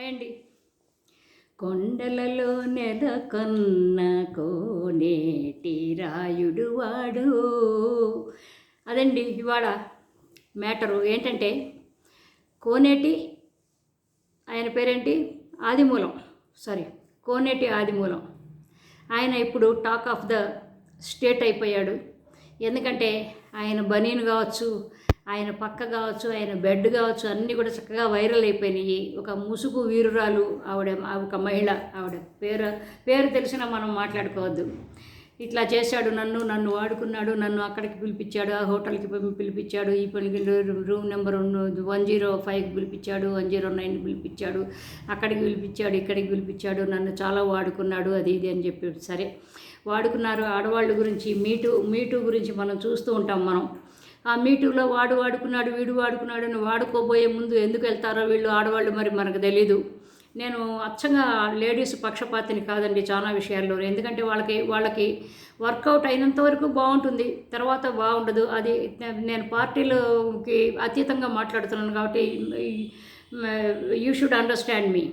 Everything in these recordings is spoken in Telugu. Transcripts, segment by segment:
అయండి కొండలలో నెలకొన్న కోనేటి రాయుడు వాడు. అదండి ఇవాళ మ్యాటరు. ఏంటంటే కోనేటి ఆయన పేరేంటి? ఆదిమూలం. సారీ కోనేటి ఆదిమూలం. ఆయన ఇప్పుడు టాక్ ఆఫ్ ద స్టేట్ అయిపోయాడు. ఎందుకంటే ఆయన బనీన్ కావచ్చు ఆయన పక్క కావచ్చు ఆయన బెడ్ కావచ్చు అన్నీ కూడా చక్కగా వైరల్ అయిపోయినాయి. ఒక ముసుగు వీరురాలు ఆవిడ ఒక మహిళ ఆవిడ. పేరు పేరు తెలిసిన మనం మాట్లాడుకోవద్దు. ఇట్లా చేశాడు నన్ను నన్ను వాడుకున్నాడు నన్ను అక్కడికి పిలిపించాడు ఆ హోటల్కి పిలిపించాడు ఈ పనికి రూమ్ నెంబర్ వన్ జీరో ఫైవ్కి పిలిపించాడు వన్ జీరో నైన్ పిలిపించాడు అక్కడికి పిలిపించాడు ఇక్కడికి పిలిపించాడు నన్ను చాలా వాడుకున్నాడు అది ఇది అని చెప్పి సరే. వాడుకున్నారు ఆడవాళ్ళ గురించి మీటు మీటు గురించి మనం చూస్తూ ఉంటాం మనం. ఆ మీటింగ్లో వాడు వాడుకున్నాడు వీడు వాడుకున్నాడు అని వాడుకోబోయే ముందు ఎందుకు వెళ్తారో వీళ్ళు ఆడవాళ్ళు మరి మనకు తెలీదు. నేను అచ్చంగా లేడీస్ పక్షపాతిని కాదండి చాలా విషయాల్లో. ఎందుకంటే వాళ్ళకి వాళ్ళకి వర్కౌట్ అయినంత వరకు బాగుంటుంది తర్వాత బాగుండదు. అది నేను పార్టీలోకి అతీతంగా మాట్లాడుతున్నాను కాబట్టి యూ షుడ్ అండర్స్టాండ్ మీ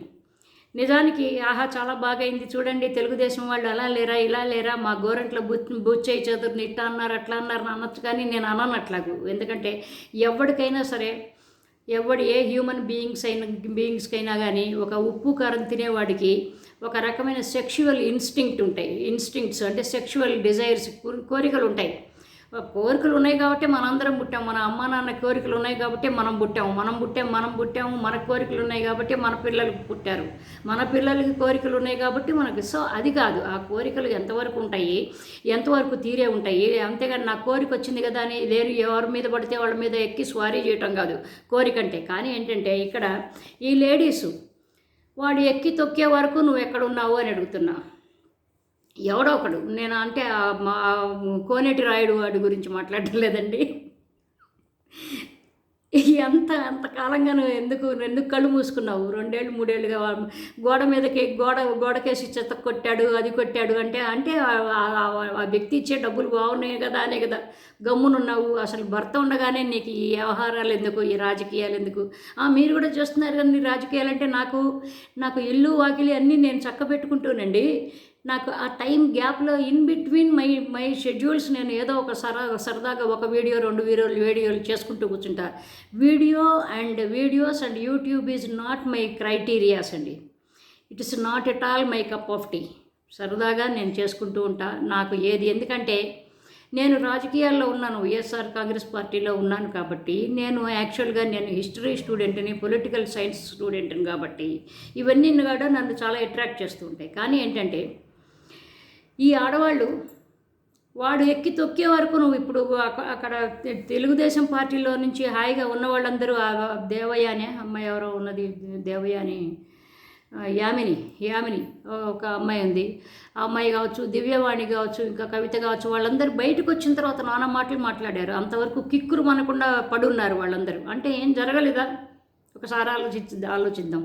నిజానికి ఆహా చాలా బాగైంది. చూడండి తెలుగుదేశం వాళ్ళు అలా లేరా ఇలా లేరా మా గోరంట్ల బు బుచ్చయ్య చదువుని ఇట్లా అన్నారు అట్లా అన్నారు అనొచ్చు కానీ నేను అనను అట్లాగు. ఎందుకంటే ఎవరికైనా సరే ఎవడు ఏ హ్యూమన్ బీయింగ్స్ అయిన బీయింగ్స్కైనా కానీ ఒక ఉప్పు కారం తినేవాడికి ఒక రకమైన సెక్షువల్ ఇన్స్టింక్ట్ ఉంటాయి. ఇన్స్టింక్ట్స్ అంటే సెక్షువల్ డిజైర్స్ కోరికలు ఉంటాయి. కోరికలు ఉన్నాయి కాబట్టి మనందరం పుట్టాం. మన అమ్మ నాన్న కోరికలు ఉన్నాయి కాబట్టి మనం పుట్టాము మనం పుట్టాం మనం పుట్టాము మన కోరికలు ఉన్నాయి కాబట్టి మన పిల్లలకు పుట్టారు. మన పిల్లలకి కోరికలు ఉన్నాయి కాబట్టి మనకి సో అది కాదు. ఆ కోరికలు ఎంతవరకు ఉంటాయి? ఎంతవరకు తీరే ఉంటాయి? అంతేగాని నా కోరిక వచ్చింది కదా అని లేని ఎవరి మీద పడితే వాళ్ళ మీద ఎక్కి స్వారీ చేయటం కాదు. కోరిక అంటే కానీ ఏంటంటే ఇక్కడ ఈ లేడీసు వాడు ఎక్కి తొక్కే వరకు నువ్వు ఎక్కడున్నావు అని అడుగుతున్నా. ఎవడో ఒకడు. నేను అంటే మా కోనేటి రాయుడు వాడి గురించి మాట్లాడటం లేదండి. ఎంత అంతకాలంగా నువ్వు ఎందుకు ఎందుకు కళ్ళు మూసుకున్నావు? రెండేళ్ళు మూడేళ్ళుగా గోడ మీదకి గోడ గోడకేసి చెత్త కొట్టాడు అది కొట్టాడు అంటే అంటే ఆ- వ్యక్తి ఇచ్చే డబ్బులు బాగున్నాయి కదా అనే కదా. గమ్మునున్నావు. అసలు భర్త ఉండగానే నీకు ఈ వ్యవహారాలు ఎందుకు ఈ రాజకీయాలు ఎందుకు? ఆ, మీరు కూడా చూస్తున్నారు కానీ రాజకీయాలు అంటే నాకు నాకు ఇల్లు వాకిలి అన్నీ నేను చక్క పెట్టుకుంటూనండి నాకు ఆ టైం గ్యాప్లో in between my my schedules నేను ఏదో ఒక సరా సరదాగా ఒక వీడియో రెండు వీడియోలు వీడియోలు చేసుకుంటూ కూర్చుంటా. Video and videos and YouTube is not my criterias అండి. It is not at all my cup of tea. సరదాగా నేను చేసుకుంటూ ఉంటా. నాకు ఏది ఎందుకంటే నేను రాజకీయాల్లో ఉన్నాను. వైఎస్ఆర్ కాంగ్రెస్ పార్టీలో ఉన్నాను కాబట్టి నేను యాక్చువల్గా నేను హిస్టరీ స్టూడెంట్ని పొలిటికల్ సైన్స్ స్టూడెంట్ని కాబట్టి ఇవన్నీ కూడా నన్ను చాలా అట్రాక్ట్ చేస్తూ ఉంటాయి. కానీ ఏంటంటే ఈ ఆడవాళ్ళు వాడు ఎక్కి తొక్కే వరకు నువ్వు ఇప్పుడు అక్కడ తెలుగుదేశం పార్టీలో నుంచి హాయిగా ఉన్న వాళ్ళందరూ దేవయ్య అనే అమ్మాయి ఎవరో ఉన్నది దేవయ్య అని యామిని యామిని ఒక అమ్మాయి ఉంది. ఆ అమ్మాయి కావచ్చు దివ్యవాణి కావచ్చు ఇంకా కవిత కావచ్చు వాళ్ళందరూ బయటకు వచ్చిన తర్వాత నానా మాటలు మాట్లాడారు. అంతవరకు కిక్కురు మనకుండా పడున్నారు వాళ్ళందరూ. అంటే ఏం జరగలేదా? ఒకసారి ఆలోచించి ఆలోచిద్దాం.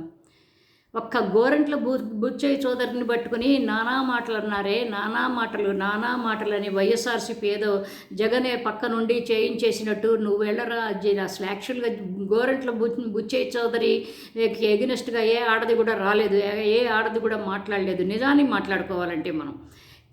ఒక్క గోరంట్ల బు బుచ్చయ్య చోదరిని పట్టుకుని నానా మాటలు అన్నారే నానా మాటలు నానా మాటలు అని వైఎస్ఆర్సీపీ ఏదో జగనే పక్క నుండి చేయించేసినట్టు నువ్వు వెళ్ళరా జీ- అసలు యాక్చువల్గా గోరంట్ల బు బుచ్చయ్య చౌదరి ఎగినెస్ట్గా ఏ ఆడది కూడా రాలేదు ఏ ఆడది కూడా మాట్లాడలేదు. నిజాన్ని మాట్లాడుకోవాలంటే మనం.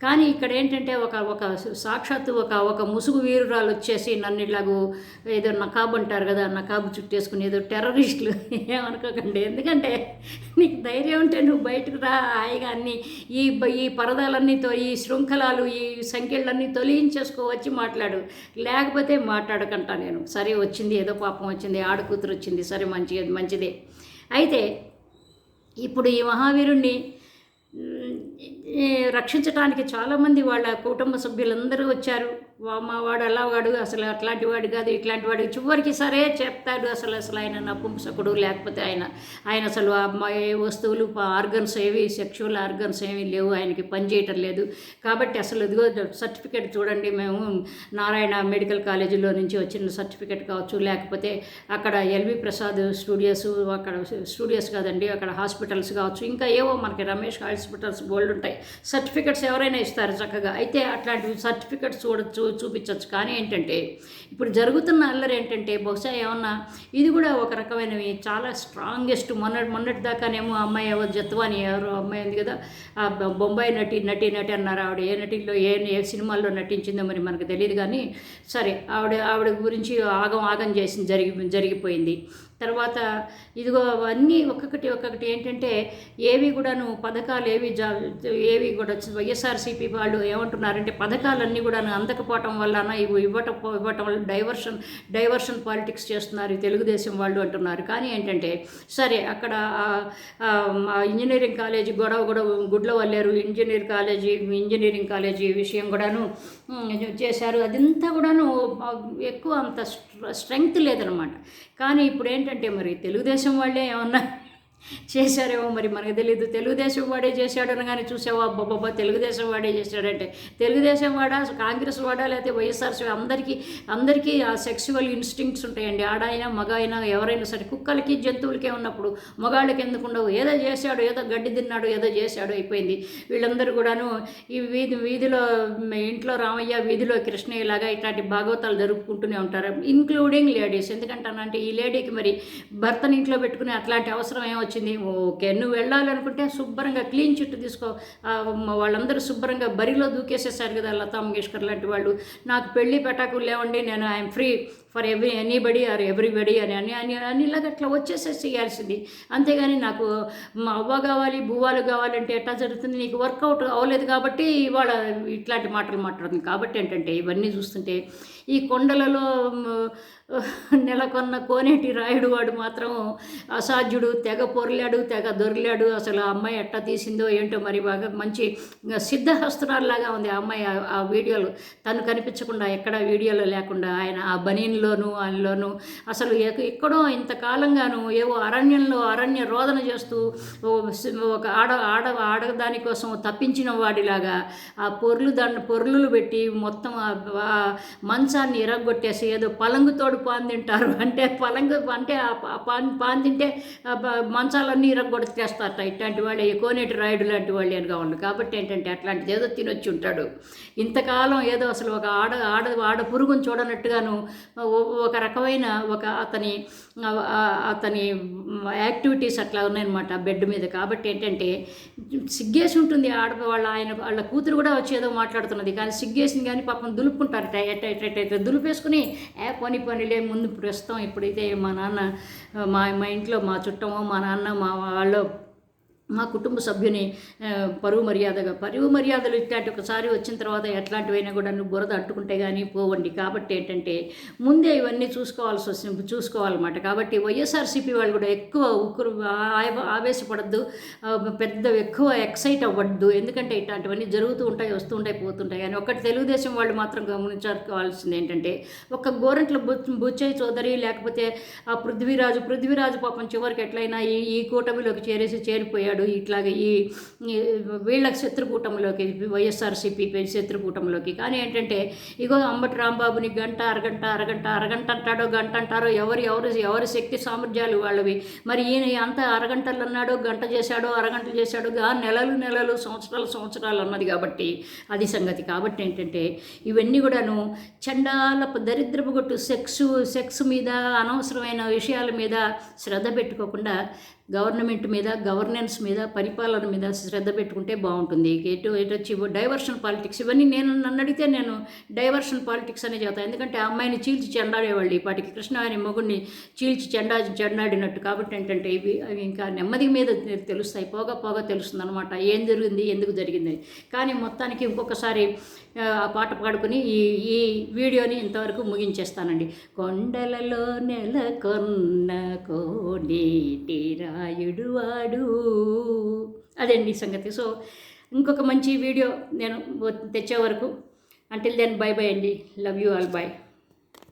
కానీ ఇక్కడ ఏంటంటే ఒక ఒక సాక్షాత్తు ఒక ఒక ముసుగు వీరురాలు వచ్చేసి నన్ను ఇలాగూ ఏదో నకాబ్ అంటారు కదా నకాబు చుట్టేసుకుని ఏదో టెర్రరిస్టులు. ఏమనుకోకండి. ఎందుకంటే నీకు ధైర్యం ఉంటే నువ్వు బయటకు రా హాయిగా అన్ని ఈ ఈ పరదాలన్నీ తో ఈ శృంఖలాలు ఈ సంఖ్యలన్నీ తొలగించేసుకోవచ్చి మాట్లాడు. లేకపోతే మాట్లాడకంటా నేను. సరే వచ్చింది ఏదో పాపం వచ్చింది ఆడకూతురు వచ్చింది సరే మంచి మంచిదే. అయితే ఇప్పుడు ఈ మహావీరుణ్ణి రక్షించడానికి చాలామంది వాళ్ళ కుటుంబ సభ్యులందరూ వచ్చారు. మా వాడు అలా వాడు అసలు అట్లాంటి వాడు కాదు ఇట్లాంటి వాడు. చివరికి సరే చెప్తాడు అసలు అసలు ఆయన నపుంసకుడు లేకపోతే ఆయన ఆయన అసలు ఏ వస్తువులు ఆర్గన్స్ ఏవి సెక్షువల్ ఆర్గన్స్ ఏమీ లేవు ఆయనకి పనిచేయటం లేదు. కాబట్టి అసలు ఇదిగో సర్టిఫికేట్ చూడండి మేము నారాయణ మెడికల్ కాలేజీలో నుంచి వచ్చిన సర్టిఫికేట్ కావచ్చు లేకపోతే అక్కడ ఎల్వి ప్రసాద్ స్టూడియోస్ అక్కడ స్టూడియోస్ కాదండి అక్కడ హాస్పిటల్స్ కావచ్చు ఇంకా ఏవో మనకి రమేష్ హాస్పిటల్స్ బోల్డ్ ఉంటాయి. సర్టిఫికెట్స్ ఎవరైనా ఇస్తారు చక్కగా. అయితే అట్లాంటి సర్టిఫికెట్స్ చూడొచ్చు చూపించవచ్చు కానీ ఏంటంటే ఇప్పుడు జరుగుతున్న అల్లరి ఏంటంటే బహుశా ఏమన్నా ఇది కూడా ఒక రకమైనవి చాలా స్ట్రాంగెస్ట్ మొన్న మొన్నటి దాకానేమో అమ్మాయి ఎవరు? జత్వాని ఎవరు అమ్మాయి ఉంది కదా? ఆ బొంబాయి నటి నటి నటి అన్నారు ఆవిడ. ఏ నటిలో ఏ ఏ సినిమాల్లో నటించిందో మరి మనకు తెలియదు కానీ సరే ఆవిడ ఆవిడ గురించి ఆగం ఆగం చేసింది జరిగి జరిగిపోయింది. తర్వాత ఇదిగో అవన్నీ ఒక్కొక్కటి ఒక్కొక్కటి ఏంటంటే ఏవి కూడాను పథకాలు ఏవి జా ఏవి కూడా వైఎస్ఆర్సీపీ వాళ్ళు ఏమంటున్నారంటే పథకాలన్నీ కూడాను అందకపోవటం వలన ఇవి ఇవ్వటం ఇవ్వటం వల్ల డైవర్షన్ డైవర్షన్ పాలిటిక్స్ చేస్తున్నారు తెలుగుదేశం వాళ్ళు అంటున్నారు. కానీ ఏంటంటే సరే అక్కడ ఇంజనీరింగ్ కాలేజీ గొడవ గొడవ Gudlavalleru. Engineer college engineering college విషయం కూడాను చేశారు. అదంతా కూడాను ఎక్కువ అంత స్ట్రెంగ్త్ లేదనమాట. కానీ ఇప్పుడు ఏంటంటే మరి తెలుగుదేశం వాళ్ళే ఏమన్నా చేశారేమో మరి మనకు తెలియదు తెలుగుదేశం వాడే చేశాడు అనగానే చూసావా? అబ్బాబ్బా తెలుగుదేశం వాడే చేశాడంటే. తెలుగుదేశం వాడా కాంగ్రెస్ వాడా లేకపోతే వైఎస్ఆర్సీ అందరికీ అందరికీ ఆ సెక్సువల్ ఇన్స్టింక్ట్స్ ఉంటాయండి. ఆడైనా మగ అయినా ఎవరైనా సరే కుక్కలకి జంతువులకే ఉన్నప్పుడు మగాళ్ళకి ఎందుకు ఉండవు? ఏదో చేశాడు ఏదో గడ్డి తిన్నాడు ఏదో చేశాడు అయిపోయింది. వీళ్ళందరూ కూడాను ఈ వీధి వీధిలో ఇంట్లో రామయ్య వీధిలో కృష్ణయ్య లాగా ఇట్లాంటి భాగవతాలు జరుపుకుంటూనే ఉంటారు. ఇంక్లూడింగ్ లేడీస్ ఎందుకంటానంటే ఈ లేడీకి మరి భర్తని ఇంట్లో పెట్టుకుని అట్లాంటి అవసరం ఏమో వచ్చింది. ఓకే నువ్వు వెళ్ళాలనుకుంటే శుభ్రంగా క్లీన్ చిట్టు తీసుకో. వాళ్ళందరూ శుభ్రంగా బరిలో దూకేసేసారు కదా లతా మంగేష్కర్ లాంటి వాళ్ళు. నాకు పెళ్ళి పెటాకులు లేవండి నేను I'm free for every anybody or everybody అని అని అని అని ఇలాగ అట్లా వచ్చేసేసి చేయాల్సింది. అంతేగాని నాకు మా అవ్వ కావాలి భూవాలు కావాలంటే ఎట్లా జరుగుతుంది? నీకు వర్కౌట్ అవ్వలేదు కాబట్టి ఇవాళ ఇట్లాంటి మాటలు మాట్లాడుతుంది. కాబట్టి ఏంటంటే ఇవన్నీ చూస్తుంటే ఈ కొండలలో నెలకొన్న కోనేటి రాయుడు వాడు మాత్రం అసాధ్యుడు తెగ పొరలాడు తెగ దొరిలాడు. అసలు ఆ అమ్మాయి ఎట్టా తీసిందో ఏంటో మరి బాగా మంచి సిద్ధహస్తురాల్లాగా ఉంది ఆ అమ్మాయి ఆ- వీడియోలు. తను కనిపించకుండా ఎక్కడ వీడియోలో లేకుండా ఆయన ఆ బనీన్లోను ఆయనలోను అసలు ఎక- ఎక్కడో ఇంతకాలంగాను ఏవో అరణ్యంలో అరణ్య రోదన చేస్తూ ఒక ఆడ ఆడ ఆడదాని కోసం తప్పించిన వాడిలాగా ఆ పొర్లు దాన్ని పొర్లులు పెట్టి మొత్తం ఆ మంచాన్ని ఇరగొట్టేసి ఏదో పలంగుతోడు పాన్ తింటారు. అంటే పలంగు అంటే ఆ పాన్ పాన్ తింటే మంచాలన్నీ కూడా తెస్తారట ఇట్లాంటి వాళ్ళు కోనేటి రాయుడు లాంటి వాళ్ళు అని ఉండు కాబట్టి ఏంటంటే అట్లాంటిది ఏదో తినొచ్చి ఉంటాడు. ఇంతకాలం ఏదో అసలు ఒక ఆడ ఆడ ఆడ పురుగును చూడనట్టుగాను ఒక రకమైన ఒక అతని అతని యాక్టివిటీస్ అట్లా ఉన్నాయన్నమాట బెడ్ మీద. కాబట్టి ఏంటంటే సిగ్గేసి ఉంటుంది ఆడవాళ్ళ ఆయన వాళ్ళ కూతురు కూడా వచ్చి ఏదో మాట్లాడుతున్నది. కానీ సిగ్గేసింది కానీ పాపం దులుపుకుంటారట. ఎట్ట ఎట్ట ఎట్ట ఎట్ట పని పనిలే ముందు ప్రస్తుతం ఇప్పుడైతే మా నాన్న మా మా ఇంట్లో మా చుట్టమో మా నాన్న మా వాళ్ళు మా కుటుంబ సభ్యుని పరువు మర్యాదగా. పరువు మర్యాదలు ఇట్లాంటి ఒకసారి వచ్చిన తర్వాత ఎట్లాంటివైనా కూడా నువ్వు బురద అట్టుకుంటే కానీ పోవండి. కాబట్టి ఏంటంటే ముందే ఇవన్నీ చూసుకోవాల్సి వస్తుంది. చూసుకోవాలన్నమాట. కాబట్టి వైఎస్ఆర్సీపీ వాళ్ళు కూడా ఎక్కువ ఉక్కురు ఆవేశపడద్దు. పెద్ద ఎక్కువ ఎక్సైట్ అవ్వద్దు. ఎందుకంటే ఇట్లాంటివన్నీ జరుగుతూ ఉంటాయి వస్తూ ఉంటాయి పోతుంటాయి. కానీ ఒకటి తెలుగుదేశం వాళ్ళు మాత్రం గమనించుకోవాల్సింది ఏంటంటే ఒక గోరంట్ల బుచ్చయ్య చౌదరి లేకపోతే ఆ పృథ్వీరాజు పృథ్వీరాజు పాపం చివరికి ఎట్లయినా ఈ ఈ కూటమిలోకి చేరేసి చేరిపోయాడు. ఇట్లాగే ఈ ఈ వీళ్ళ శత్రుకూటంలోకి వైఎస్ఆర్సీపీ శత్రుకూటంలోకి. కానీ ఏంటంటే ఇగో అంబటి రాంబాబుని గంట అరగంట అరగంట అరగంట అంటాడో గంట అంటారో ఎవరు ఎవరు ఎవరి శక్తి సామర్థ్యాలు వాళ్ళవి. మరి ఈయన అంత అరగంటలు అన్నాడో గంట చేశాడో అరగంట చేశాడో గా నెలలు నెలలు సంవత్సరాలు సంవత్సరాలు అన్నది కాబట్టి అది సంగతి. కాబట్టి ఏంటంటే ఇవన్నీ కూడాను చండాల దరిద్రపు కొట్టు సెక్స్ సెక్స్ మీద అనవసరమైన విషయాల మీద శ్రద్ధ పెట్టుకోకుండా గవర్నమెంట్ మీద గవర్నెన్స్ మీద పరిపాలన మీద శ్రద్ధ పెట్టుకుంటే బాగుంటుంది. ఎటు ఎటు వచ్చి డైవర్షన్ పాలిటిక్స్ ఇవన్నీ నేను నన్ను అడిగితే నేను డైవర్షన్ పాలిటిక్స్ అనే చేస్తాను ఎందుకంటే ఆ అమ్మాయిని చీల్చి చెండాడేవాళ్ళు ఈ పాటికి. కృష్ణ అనే మొగుడిని చీల్చి చెండా చెండాడినట్టు. కాబట్టి ఏంటంటే ఇవి అవి ఇంకా నెమ్మది మీద తెలుస్తాయి. పోగా పోగా తెలుస్తుంది అనమాట ఏం జరిగింది ఎందుకు జరిగింది కానీ మొత్తానికి ఇంకొకసారి ఆ పాట పాడుకుని ఈ ఈ వీడియోని ఇంతవరకు ముగించేస్తానండి. కొండలలో నెలకొన్న కోనేటి రాయుడు వాడు. అదండి సంగతి. సో ఇంకొక మంచి వీడియో నేను తెచ్చే వరకు. అంటిల్ దెన్ బై బై అండి. Love you all bye